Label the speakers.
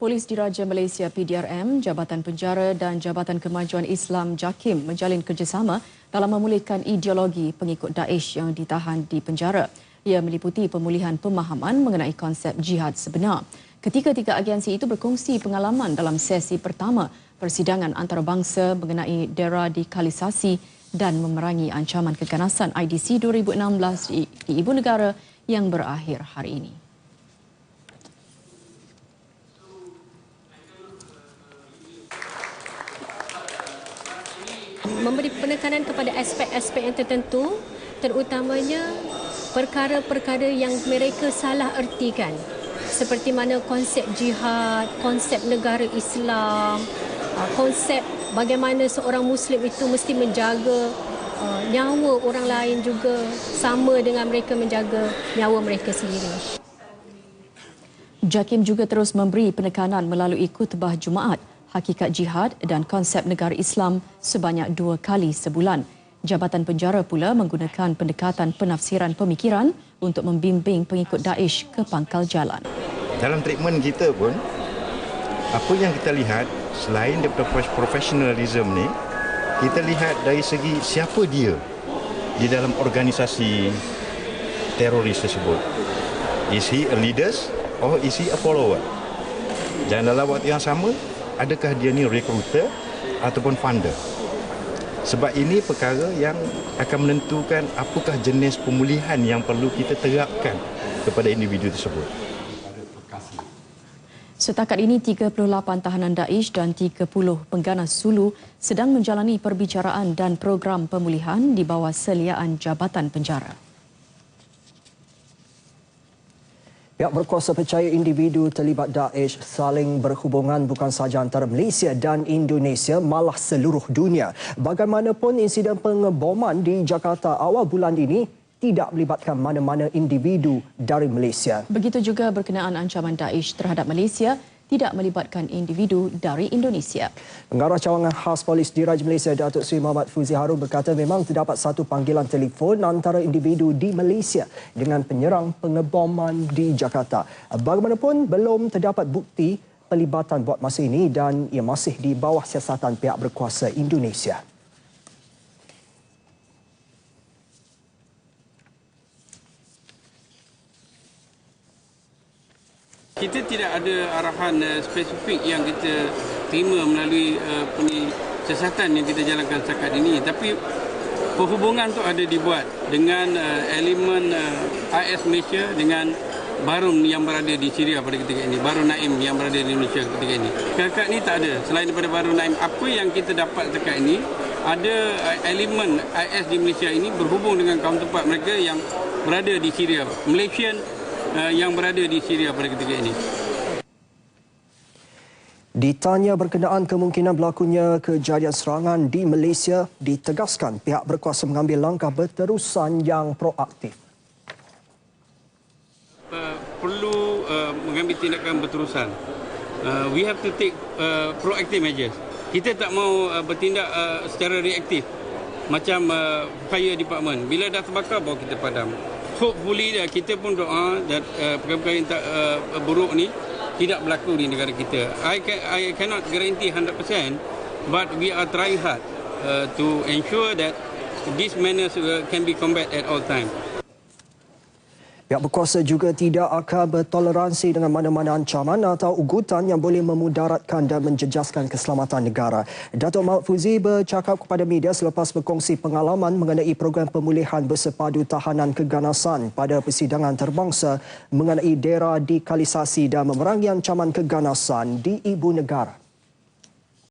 Speaker 1: Polis Diraja Malaysia PDRM, Jabatan Penjara dan Jabatan Kemajuan Islam JAKIM menjalin kerjasama dalam memulihkan ideologi pengikut Daesh yang ditahan di penjara. Ia meliputi pemulihan pemahaman mengenai konsep jihad sebenar. Ketiga-tiga agensi itu berkongsi pengalaman dalam sesi pertama persidangan antarabangsa mengenai deradikalisasi dan memerangi ancaman keganasan IDC 2016 di, di Ibu Negara yang berakhir hari ini.
Speaker 2: Memberi penekanan kepada aspek-aspek yang tertentu terutamanya perkara-perkara yang mereka salah ertikan seperti mana konsep jihad, konsep negara Islam, uh, konsep bagaimana seorang muslim itu mesti menjaga uh, nyawa orang lain juga sama dengan mereka menjaga nyawa mereka sendiri.
Speaker 1: Jakim juga terus memberi penekanan melalui khutbah Jumaat hakikat jihad dan konsep negara Islam sebanyak dua kali sebulan. Jabatan Penjara pula menggunakan pendekatan penafsiran pemikiran untuk membimbing pengikut Daesh ke pangkal jalan.
Speaker 3: Dalam treatment kita pun, apa yang kita lihat selain daripada profesionalism ni, kita lihat dari segi siapa dia di dalam organisasi teroris tersebut. Is he a leader or is he a follower? Dan dalam waktu yang sama, adakah dia ni recruiter ataupun funder. Sebab ini perkara yang akan menentukan apakah jenis pemulihan yang perlu kita terapkan kepada individu tersebut.
Speaker 1: Setakat ini 38 tahanan Daesh dan 30 pengganas Sulu sedang menjalani perbicaraan dan program pemulihan di bawah seliaan Jabatan Penjara.
Speaker 4: Pihak berkuasa percaya individu terlibat Daesh saling berhubungan bukan sahaja antara Malaysia dan Indonesia, malah seluruh dunia. Bagaimanapun insiden pengeboman di Jakarta awal bulan ini tidak melibatkan mana-mana individu dari Malaysia.
Speaker 1: Begitu juga berkenaan ancaman Daesh terhadap Malaysia tidak melibatkan individu dari Indonesia.
Speaker 4: Pengarah cawangan khas Polis Diraja Malaysia Datuk Seri Muhammad Fuzi Harun berkata memang terdapat satu panggilan telefon antara individu di Malaysia dengan penyerang pengeboman di Jakarta. Bagaimanapun belum terdapat bukti pelibatan buat masa ini dan ia masih di bawah siasatan pihak berkuasa Indonesia.
Speaker 5: Kita tidak ada arahan uh, spesifik yang kita terima melalui uh, siasatan yang kita jalankan setakat ini. Tapi perhubungan tu ada dibuat dengan uh, elemen uh, AS Malaysia dengan Barun yang berada di Syria pada ketika ini. Barun Naim yang berada di Indonesia ketika ini. Kakak ini tak ada. Selain daripada Barun Naim apa yang kita dapat setakat ini ada elemen AS di Malaysia ini berhubung dengan kaum-tempat mereka yang berada di Syria. Malaysian uh, yang berada di Syria pada ketika ini.
Speaker 4: Ditanya berkenaan kemungkinan berlakunya kejadian serangan di Malaysia, ditegaskan pihak berkuasa mengambil langkah berterusan yang proaktif.
Speaker 5: Uh, perlu uh, mengambil tindakan berterusan. Uh, we have to take uh, proactive measures. Kita tak mau uh, bertindak uh, secara reaktif macam uh, fire department. Bila dah terbakar baru kita padam hopefully uh, kita pun doa dan uh, perkara-perkara yang tak uh, buruk ni tidak berlaku di negara kita. I can, I cannot guarantee 100% but we are trying hard uh, to ensure that these menace uh, can be combat at all time.
Speaker 4: Pihak berkuasa juga tidak akan bertoleransi dengan mana-mana ancaman atau ugutan yang boleh memudaratkan dan menjejaskan keselamatan negara. Datuk Mahmud Fuzi bercakap kepada media selepas berkongsi pengalaman mengenai program pemulihan bersepadu tahanan keganasan pada persidangan terbangsa mengenai deradikalisasi dan memerangi ancaman keganasan di ibu negara.